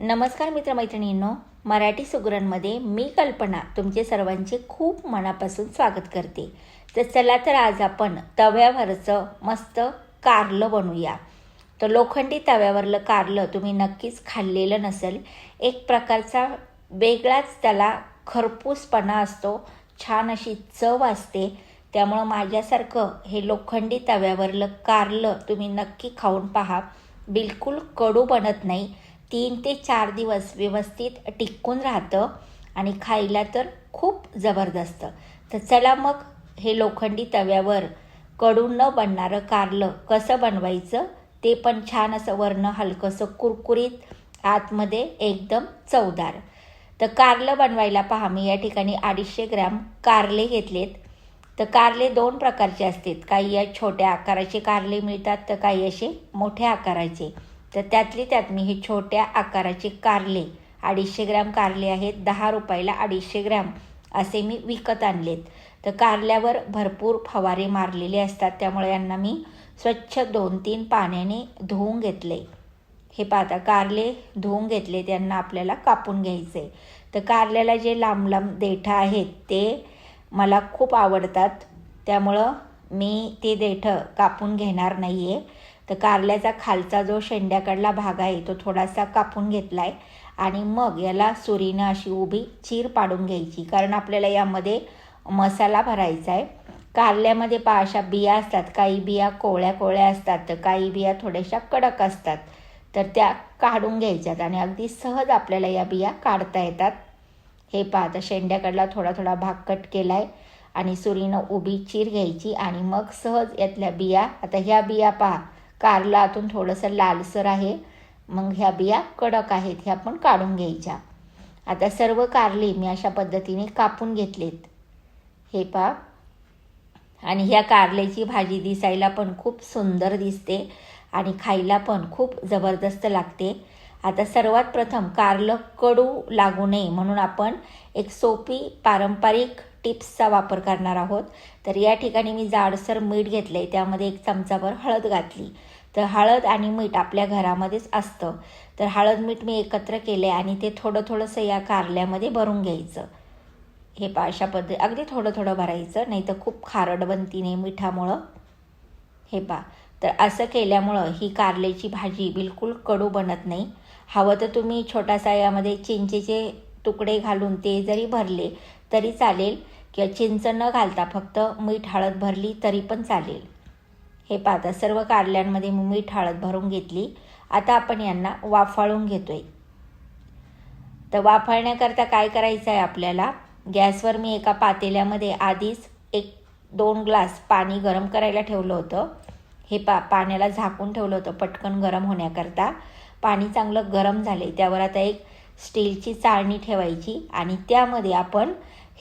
नमस्कार मित्रमैत्रिणींनो मराठी सुगरणमध्ये मी कल्पना तुमचे सर्वांचे खूप मनापासून स्वागत करते. तर चला तर आज आपण तव्यावरचं मस्त कारलं बनवूया. तर लोखंडी तव्यावरलं कारलं तुम्ही नक्कीच खाल्लेलं नसेल. एक प्रकारचा वेगळाच त्याला खरपूसपणा असतो छान अशी चव असते. त्यामुळं माझ्यासारखं हे लोखंडी तव्यावरलं कारलं तुम्ही नक्की खाऊन पहा. बिलकुल कडू बनत नाही. तीन ते चार दिवस व्यवस्थित टिकून राहतं आणि खायला तर खूप जबरदस्त. तर चला मग हे लोखंडी तव्यावर कडू न बनणारं कारलं कसं बनवायचं ते पण छान असं वर्ण हलकंसं कुरकुरीत आतमध्ये एकदम चवदार. तर कारलं बनवायला पहा मी या ठिकाणी अडीचशे ग्रॅम कारले घेतलेत. तर कारले दोन प्रकारचे असतात. काही या छोट्या आकाराचे कारले मिळतात तर काही असे मोठ्या आकाराचे. तर त्यातली त्यात मी हे छोट्या आकाराचे कारले अडीचशे ग्रॅम कारले आहेत दहा रुपयाला अडीचशे ग्रॅम असे मी विकत आणलेत. तर कारल्यावर भरपूर फवारे मारलेले असतात त्यामुळे यांना मी स्वच्छ दोन तीन पाण्याने धुवून घेतले. हे पाहता कारले धुवून घेतले त्यांना आपल्याला कापून घ्यायचे. तर कारल्याला जे लांब लांब देठं आहेत ते मला खूप आवडतात. त्यामुळं मी ते देठं कापून घेणार नाही आहे तर कारल्याचा खालचा जो शेंड्याकडला भाग आहे तो थोडासा कापून घेतला आहे आणि मग याला सुरीनं अशी उभी चीर पाडून घ्यायची. कारण आपल्याला यामध्ये मसाला भरायचा आहे. कारल्यामध्ये पा अशा बिया असतात. काही बिया कोवळ्या कोवळ्या असतात तर काही बिया थोड्याशा कडक असतात. तर त्या काढून घ्यायच्यात आणि अगदी सहज आपल्याला या बिया काढता येतात. हे पाहता शेंड्याकडला थोडा थोडा भाग कट केला आहे आणि सुरीनं उभी चीर घ्यायची आणि मग सहज यातल्या बिया आता ह्या बिया पहा कारला आतून थोडंसं लालसर आहे. मग ह्या बिया कडक आहेत ह्या पण काढून घ्यायच्या. आता सर्व कारले मी अशा पद्धतीने कापून घेतलेत. हे पा आणि ह्या कारल्याची भाजी दिसायला पण खूप सुंदर दिसते आणि खायला पण खूप जबरदस्त लागते. आता सर्वात प्रथम कारलं कडू लागू नये म्हणून आपण एक सोपी पारंपरिक टिप्सचा वापर करणार आहोत. तर या ठिकाणी मी जाडसर मीठ घेतलं आहे त्यामध्ये एक चमचाभर हळद घातली. तर हळद आणि मीठ आपल्या घरामध्येच असतं. तर हळद मीठ मी एकत्र केले आणि ते थोडं थोडंसं या कारल्यामध्ये भरून घ्यायचं. हे पा अशा पद्धती अगदी थोडं थोडं भरायचं. नाही तर खूप खारट बनती नाही मिठामुळं. हे पा तर असं केल्यामुळं ही कारल्याची भाजी बिलकुल कडू बनत नाही. हवं तर तुम्ही छोटासा यामध्ये चिंचेचे तुकडे घालून ते जरी भरले तरी चालेल. किंवा चिंच न घालता फक्त मीठ हळद भरली तरी पण चालेल. हे पाहता सर्व कारल्यांमध्ये मी मीठ हळद भरून घेतली. आता आपण यांना वाफाळून घेतोय. तर वाफाळण्याकरता काय करायचं आहे आपल्याला? गॅसवर मी एका पातेल्यामध्ये आधीच एक दोन ग्लास पाणी गरम करायला ठेवलं होतं. हे पा पाण्याला झाकून ठेवलं होतं पटकन गरम होण्याकरता. पाणी चांगलं गरम झाले त्यावर आता एक स्टीलची चाळणी ठेवायची आणि त्यामध्ये आपण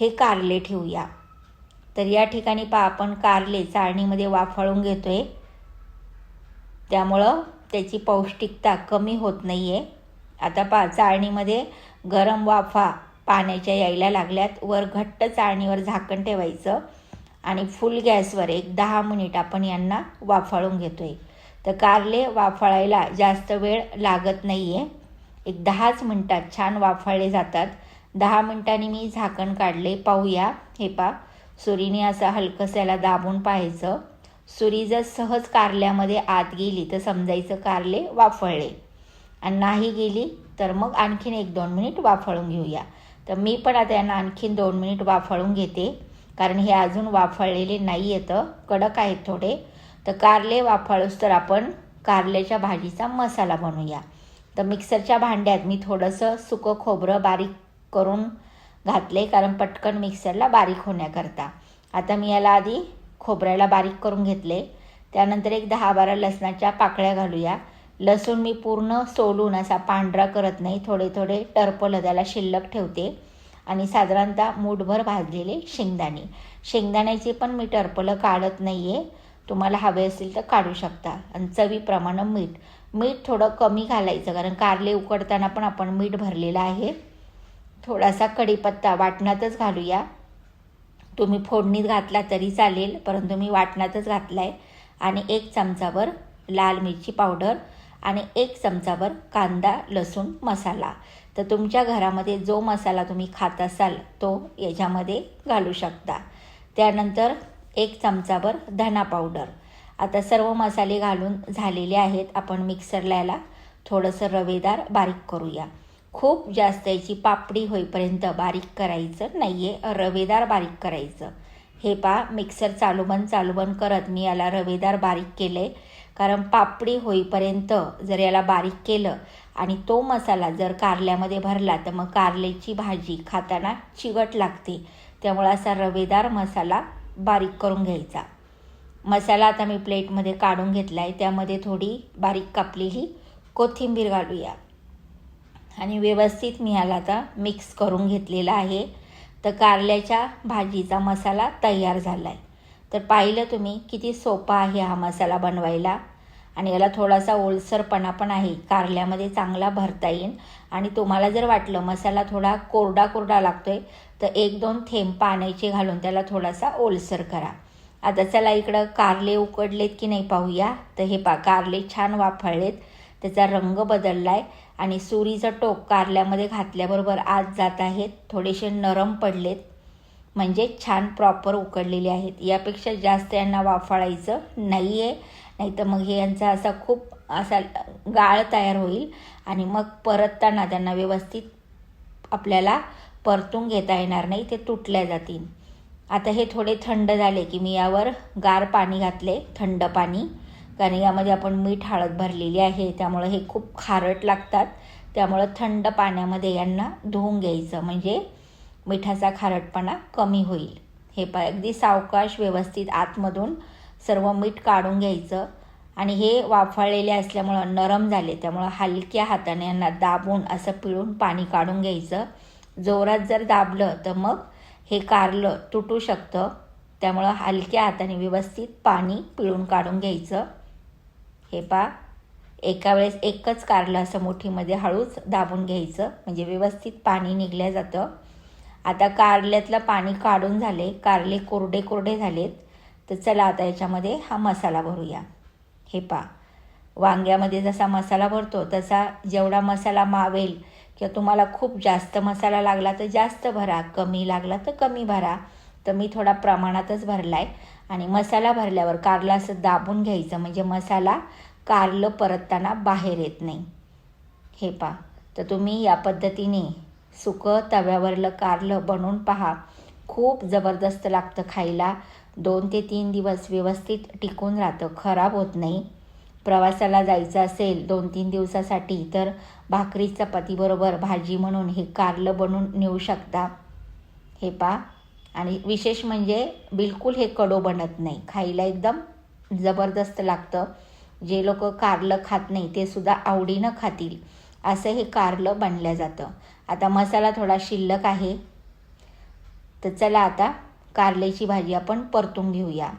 हे कारले ठेवूया. तर या ठिकाणी पा आपण कारले चाळणीमध्ये वाफाळून घेतो आहे त्यामुळं त्याची पौष्टिकता कमी होत नाही आहे आता पा चाळणीमध्ये गरम वाफा पाण्याच्या यायला लागल्यात. वर घट्ट चाळणीवर झाकण ठेवायचं आणि फुल गॅसवर एक दहा मिनिट आपण यांना वाफाळून घेतो आहे तर कारले वाफाळायला जास्त वेळ लागत नाही आहे एक दहाच मिनटात छान वाफाळले जातात. दहा मिनटांनी मी झाकण काढले. पाहूया. हे पा. सुरीने असं हलकंसं याला दाबून पाहायचं. सुरी जर सहज कारल्यामध्ये आत गेली तर समजायचं कारले वाफळले. आणि नाही गेली तर मग आणखीन एक दोन मिनिट वाफळून घेऊया. तर मी पण आता यांना आणखीन दोन मिनिट वाफळून घेते. कारण हे अजून वाफळलेले नाही येतं कडक आहेत थोडे. तर कारले वाफळूस तर आपण कारल्याच्या भाजीचा मसाला बनवूया. तर मिक्सरच्या भांड्यात मी थोडंसं सुकं खोबरं बारीक करून घातले कारण पटकन मिक्सरला बारीक होण्याकरता. आता मी याला आधी खोबऱ्याला बारीक करून घेतले. त्यानंतर एक दहा बारा लसणाच्या पाकळ्या घालूया. लसूण मी पूर्ण सोलून असा पांढरा करत नाही थोडे थोडे टरपलं त्याला शिल्लक ठेवते. आणि साधारणतः मूठभर भाजलेले शेंगदाणे. शेंगदाण्याची पण मी टरपलं काढत नाही आहे तुम्हाला हवे असेल तर काढू शकता. आणि चवीप्रमाणे मीठ. मीठ थोडं कमी घालायचं कारण कारले उकडताना पण आपण मीठ भरलेलं आहे. थोडासा कढीपत्ता वाटणातच घालूया. तुम्ही फोडणीत घातला तरी चालेल परंतु मी वाटणातच घातला आहे आणि एक चमचाभर लाल मिरची पावडर आणि एक चमचाभर कांदा लसूण मसाला. तर तुमच्या घरामध्ये जो मसाला तुम्ही खात असाल तो याच्यामध्ये घालू शकता. त्यानंतर एक चमचाभर धना पावडर. आता सर्व मसाले घालून झालेले आहेत आपण मिक्सरला याला थोडंसं रवेदार बारीक करूया. खूप जास्त याची पापडी होईपर्यंत बारीक करायचं नाही आहे रवेदार बारीक करायचं. हे पा मिक्सर चालू बंद चालू बंद करत मी याला रवेदार बारीक केलं आहे कारण पापडी होईपर्यंत जर याला बारीक केलं आणि तो मसाला जर कारल्यामध्ये भरला तर मग कारल्याची भाजी खाताना चिवट लागते. त्यामुळे असा रवेदार मसाला बारीक करून घ्यायचा. मसाला आता मी प्लेटमध्ये काढून घेतला आहे त्यामध्ये थोडी बारीक कापलेली कोथिंबीर घालूया. आणि व्यवस्थित मी ह्याला आता मिक्स करून घेतलेला आहे. तर कारल्याच्या भाजीचा मसाला तयार झाला आहे तर पाहिलं तुम्ही किती सोपा आहे हा मसाला बनवायला. आणि याला थोडासा ओलसरपणा पण आहे. कारल्यामध्ये चांगला भरता येईल. आणि तुम्हाला जर वाटलं मसाला थोडा कोरडा कोरडा लागतोय तर एक दोन थेंब पाण्याचे घालून त्याला थोडासा ओलसर करा. आता चला इकडं कारले उकडलेत की नाही पाहूया. तर हे पा कारले छान वाफळलेत. त्याचा रंग बदलला आहे आणि सुरीचं टोक कारल्यामध्ये घातल्याबरोबर आत जात आहेत. थोडेसे नरम पडलेत. म्हणजे छान प्रॉपर उकडलेले आहेत. यापेक्षा जास्त यांना वाफाळायचं नाही आहे नाही तर मग हे यांचा असा खूप असा गाळ तयार होईल आणि मग परतताना त्यांना व्यवस्थित आपल्याला परतून घेता येणार नाही. ते तुटल्या जातील. आता हे थोडे थंड झाले की मी यावर गार पाणी घातले. थंड पाणी. कारण यामध्ये आपण मीठ हळद भरलेली आहे. त्यामुळं हे खूप खारट लागतात. त्यामुळं थंड पाण्यामध्ये यांना धुवून घ्यायचं. म्हणजे मिठाचा खारटपणा कमी होईल. हे प अगदी सावकाश व्यवस्थित आतमधून सर्व मीठ काढून घ्यायचं. आणि हे वाफाळलेले असल्यामुळं नरम झाले. त्यामुळं हलक्या हाताने यांना दाबून असं पिळून पाणी काढून घ्यायचं. जोरात जर दाबलं तर मग हे कारलं तुटू शकतं. त्यामुळं हलक्या हाताने व्यवस्थित पाणी पिळून काढून घ्यायचं. हे पा एका वेळेस एकच कारलं असं मोठीमध्ये हळूच दाबून घ्यायचं. म्हणजे व्यवस्थित पाणी निघल्या जातं. आता कारल्यातलं पाणी काढून झाले कारले कोरडे कोरडे झालेत. तर चला आता याच्यामध्ये हा मसाला भरूया. हे पा वांग्यामध्ये जसा मसाला भरतो तसा जेवढा मसाला मावेल किंवा तुम्हाला खूप जास्त मसाला लागला तर जास्त भरा. कमी लागला तर कमी भरा. तर मी थोडा प्रमाणातच भरला आहे आणि मसाला भरल्यावर कारला असं दाबून घ्यायचं म्हणजे मसाला कारलं परतताना बाहेर येत नाही. हे पा तर तुम्ही या पद्धतीने सुकं तव्यावरलं कारलं बनवून पहा. खूप जबरदस्त लागतं खायला. दोन ते तीन दिवस व्यवस्थित टिकून राहतं. खराब होत नाही. प्रवासाला जायचं असेल दोन तीन दिवसासाठी तर भाकरी चपातीबरोबर भाजी म्हणून हे कारलं बनवून नेऊ शकता. हे पा आणि विशेष म्हणजे बिलकुल हे कडो बनत नाही. खायला एकदम जबरदस्त लागतं. जे लोक कारलं खात नाही ते सुद्धा आवडीनं खातील. असं हे कारलं बनलं जातं. आता मसाला थोडा शिल्लक आहे. तर चला आता कारल्याची भाजी आपण परतून घेऊया.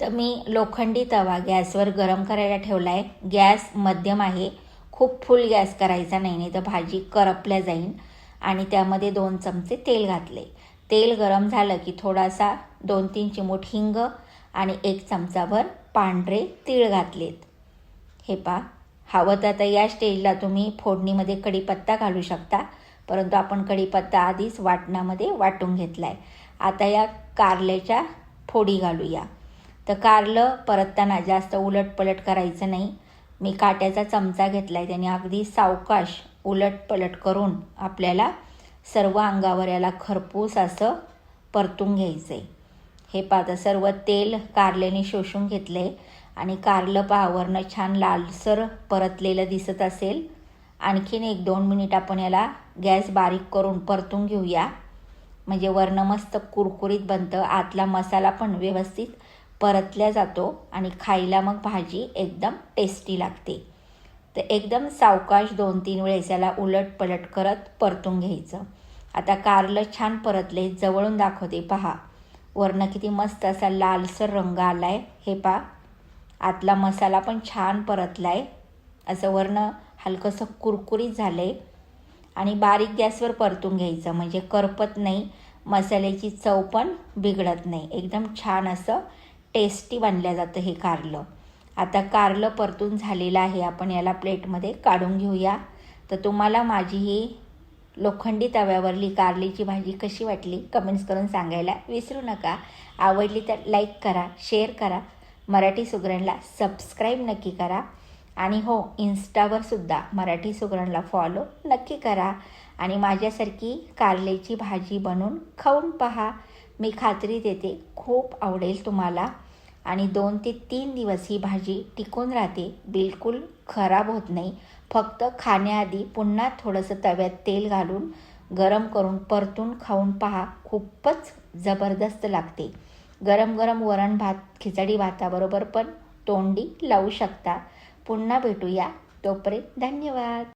तर मी लोखंडी तवा गॅसवर गरम करायला ठेवला आहे गॅस मध्यम आहे. खूप फुल गॅस करायचा नाही नाही तर भाजी करपल्या जाईल आणि त्यामध्ये दोन चमचे तेल घातले तेल गरम झालं की थोडासा दोन तीन चिमूट हिंग आणि एक चमचाभर पांढरे तीळ घातलेत. हे पा हवं तर आता या स्टेजला तुम्ही फोडणीमध्ये कढीपत्ता घालू शकता परंतु आपण कढीपत्ता आधीच वाटणामध्ये वाटून घेतला आहे आता या कारल्याच्या फोडी घालूया. तर कारलं परतताना जास्त उलटपलट करायचं नाही. मी काट्याचा चमचा घेतला आहे त्याने अगदी सावकाश उलटपलट करून आपल्याला सर्व अंगावर याला खरपूस असं परतून घ्यायचं आहे हे पाहता सर्व तेल कारल्याने शोषून घेतलं आहे आणि कारलं पाहावरनं छान लालसर परतलेलं दिसत असेल. आणखीन एक दोन मिनिट आपण याला गॅस बारीक करून परतून घेऊया. म्हणजे वर्ण मस्त कुरकुरीत बनतं. आतला मसाला पण व्यवस्थित परतल्या जातो आणि खायला मग भाजी एकदम टेस्टी लागते. तर एकदम सावकाश दोन तीन वेळेस याला उलट पलट करत परतून घ्यायचं. आता कारलं छान परतले जवळून दाखवते पहा. वरनं किती मस्त असा लालसर रंग आला आहे हे पा आतला मसाला पण छान परतला आहे असं वरनं हलकंसं कुरकुरीत झालं आहे आणि बारीक गॅसवर परतून घ्यायचं. म्हणजे करपत नाही. मसाल्याची चव पण बिघडत नाही. एकदम छान असं टेस्टी बनल्या जातं हे कारलं. आता कारलं परतून झालेलं आहे. आपण याला प्लेटमध्ये काढून घेऊया. तर तुम्हाला माझी ही लोखंडी तव्यावरली कारलीची भाजी कशी वाटली कमेंट्स करून सांगायला विसरू नका. आवडली तर लाईक करा शेअर करा. मराठी सुगरणला सबस्क्राईब नक्की करा. आणि हो इन्स्टावर सुद्धा मराठी सुगरणला फॉलो नक्की करा. आणि माझ्यासारखी कारलेची भाजी बनवून खाऊन पहा. मी खात्री देते खूप आवडेल तुम्हाला. आणि दोन ते तीन दिवस ही भाजी टिकून राहते. बिलकुल खराब होत नाही. फक्त खाण्याआधी पुन्हा थोडंसं तव्यात तेल घालून गरम करून परतून खाऊन पहा. खूपच जबरदस्त लागते. गरम गरम वरण भात खिचडी भाताबरोबर पण तोंडी लावू शकता. पुन्हा भेटूया. तोपर्यंत धन्यवाद.